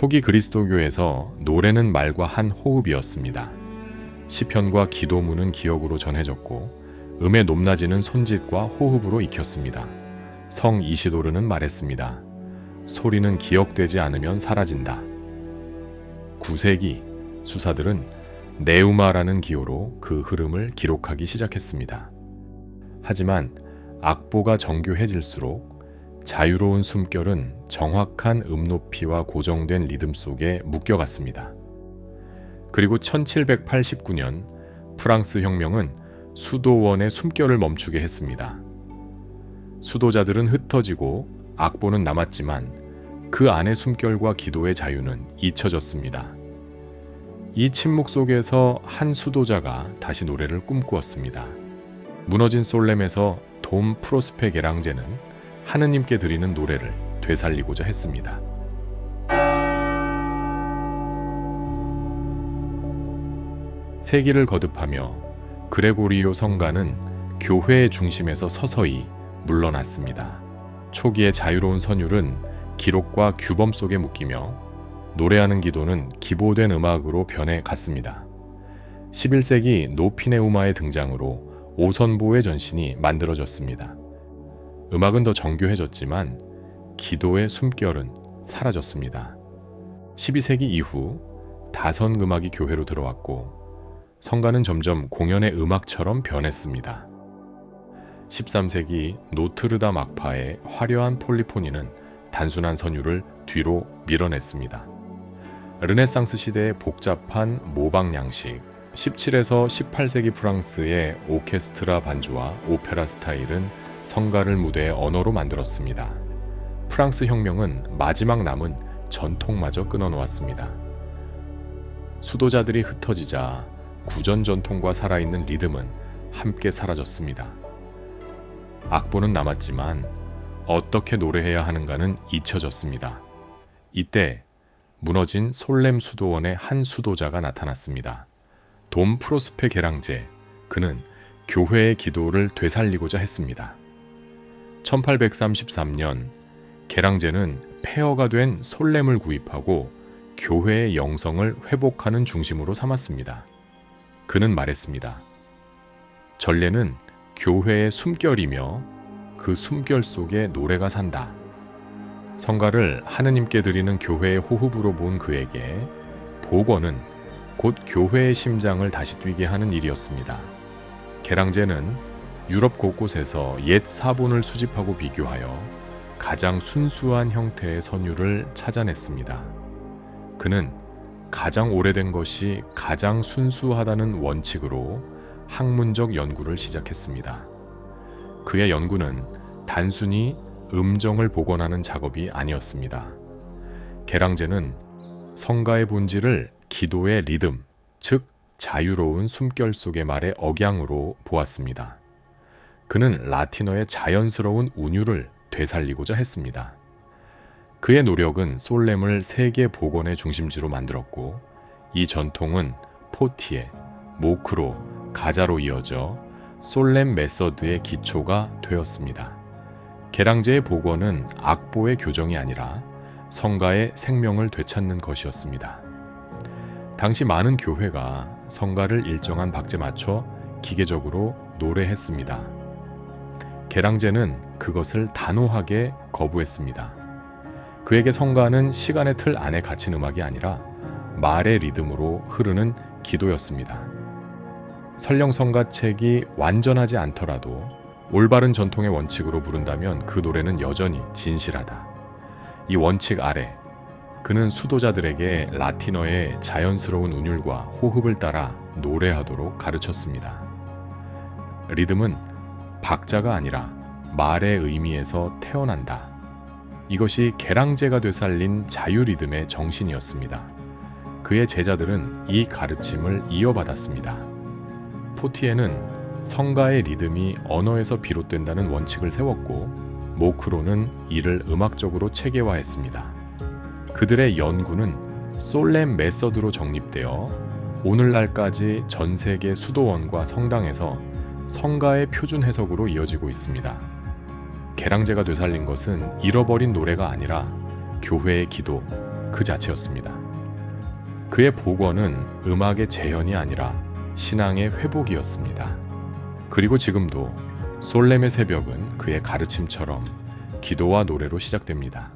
초기 그리스도교에서 노래는 말과 한 호흡이었습니다. 시편과 기도문은 기억으로 전해졌고 음의 높낮이는 손짓과 호흡으로 익혔습니다. 성 이시도르는 말했습니다. 소리는 기억되지 않으면 사라진다. 9세기 수사들은 네우마라는 기호로 그 흐름을 기록하기 시작했습니다. 하지만 악보가 정교해질수록 자유로운 숨결은 정확한 음높이와 고정된 리듬 속에 묶여갔습니다. 그리고 1789년 프랑스 혁명은 수도원의 숨결을 멈추게 했습니다. 수도자들은 흩어지고 악보는 남았지만 그 안의 숨결과 기도의 자유는 잊혀졌습니다. 이 침묵 속에서 한 수도자가 다시 노래를 꿈꾸었습니다. 무너진 솔렘에서 돔 프로스페 게랑제는 하느님께 드리는 노래를 되살리고자 했습니다. 세기를 거듭하며 그레고리오 성가는 교회의 중심에서 서서히 물러났습니다. 초기의 자유로운 선율은 기록과 규범 속에 묶이며 노래하는 기도는 기보된 음악으로 변해 갔습니다. 11세기 노피네우마의 등장으로 오선보의 전신이 만들어졌습니다. 음악은 더 정교해졌지만 기도의 숨결은 사라졌습니다. 12세기 이후 다선 음악이 교회로 들어왔고 성가는 점점 공연의 음악처럼 변했습니다. 13세기 노트르담 악파의 화려한 폴리포니는 단순한 선율을 뒤로 밀어냈습니다. 르네상스 시대의 복잡한 모방 양식, 17에서 18세기 프랑스의 오케스트라 반주와 오페라 스타일은 성가를 무대의 언어로 만들었습니다. 프랑스 혁명은 마지막 남은 전통마저 끊어놓았습니다. 수도자들이 흩어지자 구전 전통과 살아있는 리듬은 함께 사라졌습니다. 악보는 남았지만 어떻게 노래해야 하는가는 잊혀졌습니다. 이때 무너진 솔렘 수도원의 한 수도자가 나타났습니다. 돔 프로스페 게랑제. 그는 교회의 기도를 되살리고자 했습니다. 1833년 게랑제는 폐허가 된 솔렘을 구입하고 교회의 영성을 회복하는 중심으로 삼았습니다. 그는 말했습니다. 전례는 교회의 숨결이며 그 숨결 속에 노래가 산다. 성가를 하느님께 드리는 교회의 호흡으로 본 그에게 복원은 곧 교회의 심장을 다시 뛰게 하는 일이었습니다. 계랑제는 유럽 곳곳에서 옛 사본을 수집하고 비교하여 가장 순수한 형태의 선율을 찾아냈습니다. 그는 가장 오래된 것이 가장 순수하다는 원칙으로 학문적 연구를 시작했습니다. 그의 연구는 단순히 음정을 복원하는 작업이 아니었습니다. 계랑제는 성가의 본질을 기도의 리듬, 즉 자유로운 숨결 속의 말의 억양으로 보았습니다. 그는 라틴어의 자연스러운 운율을 되살리고자 했습니다. 그의 노력은 솔렘을 세계 복원의 중심지로 만들었고 이 전통은 포티에, 모크로, 가자로 이어져 솔렘 메서드의 기초가 되었습니다. 계랑제의 복원은 악보의 교정이 아니라 성가의 생명을 되찾는 것이었습니다. 당시 많은 교회가 성가를 일정한 박자에 맞춰 기계적으로 노래했습니다. 계랑제는 그것을 단호하게 거부했습니다. 그에게 성가는 시간의 틀 안에 갇힌 음악이 아니라 말의 리듬으로 흐르는 기도였습니다. 설령 성가책이 완전하지 않더라도 올바른 전통의 원칙으로 부른다면 그 노래는 여전히 진실하다. 이 원칙 아래 그는 수도자들에게 라틴어의 자연스러운 운율과 호흡을 따라 노래하도록 가르쳤습니다. 리듬은 박자가 아니라 말의 의미에서 태어난다. 이것이 계랑제가 되살린 자유 리듬의 정신이었습니다. 그의 제자들은 이 가르침을 이어받았습니다. 포티에는 성가의 리듬이 언어에서 비롯된다는 원칙을 세웠고 모크로는 이를 음악적으로 체계화했습니다. 그들의 연구는 솔렘 메서드로 정립되어 오늘날까지 전 세계 수도원과 성당에서 성가의 표준 해석으로 이어지고 있습니다. 계랑제가 되살린 것은 잃어버린 노래가 아니라 교회의 기도, 그 자체였습니다. 그의 복원은 음악의 재현이 아니라 신앙의 회복이었습니다. 그리고 지금도 솔렘의 새벽은 그의 가르침처럼 기도와 노래로 시작됩니다.